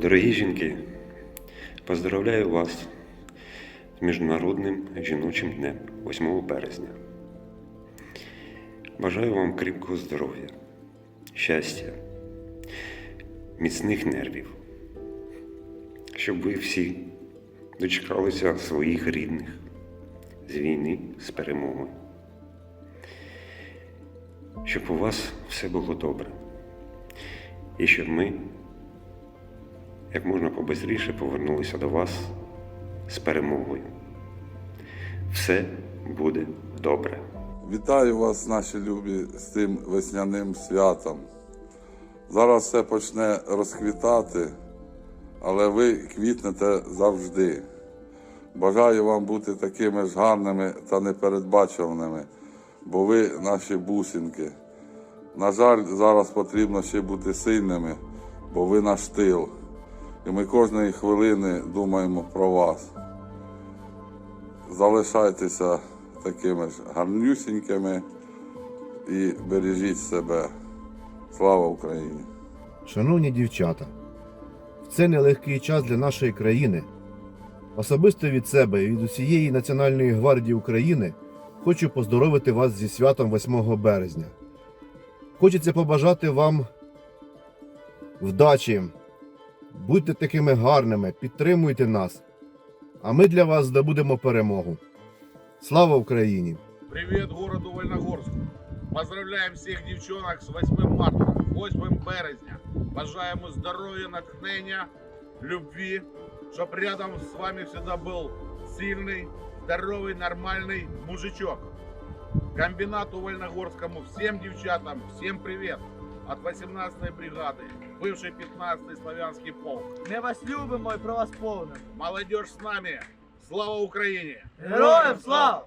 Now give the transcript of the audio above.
Дорогі жінки, поздравляю вас з Міжнародним жіночим днем 8 березня. Бажаю вам кріпкого здоров'я, щастя, міцних нервів, щоб ви всі дочекалися своїх рідних з війни, з перемоги. Щоб у вас все було добре. І щоб ми як можна побистріше повернулися до вас з перемогою. Все буде добре. Вітаю вас, наші любі, з цим весняним святом. Зараз все почне розквітати, але ви квітнете завжди. Бажаю вам бути такими ж гарними та непередбачуваними, бо ви наші бусинки. На жаль, зараз потрібно ще бути сильними, бо ви наш тил. І ми кожної хвилини думаємо про вас. Залишайтеся такими ж гарнюсінькими і бережіть себе. Слава Україні! Шановні дівчата, в цей нелегкий час для нашої країни, особисто від себе і від усієї Національної гвардії України хочу поздоровити вас зі святом 8 березня. Хочеться побажати вам вдачі, будьте такими гарними, підтримуйте нас, а ми для вас здобудемо перемогу. Слава Україні! Привет городу Вольногорску. Поздравляем всех девчонок с 8 марта, 8 березня. Бажаємо здоров'я, натхнення, любви, щоб рядом з вами всегда был сильный, здоровый, нормальный мужичок. Комбинату Вольногорскому, всем девчатам, всем привет. От 18-ї бригади, бывший 15-й Славянський полк. Ми вас любимо і про вас повним. Молодежь с нами. Слава Україні! Героям слава!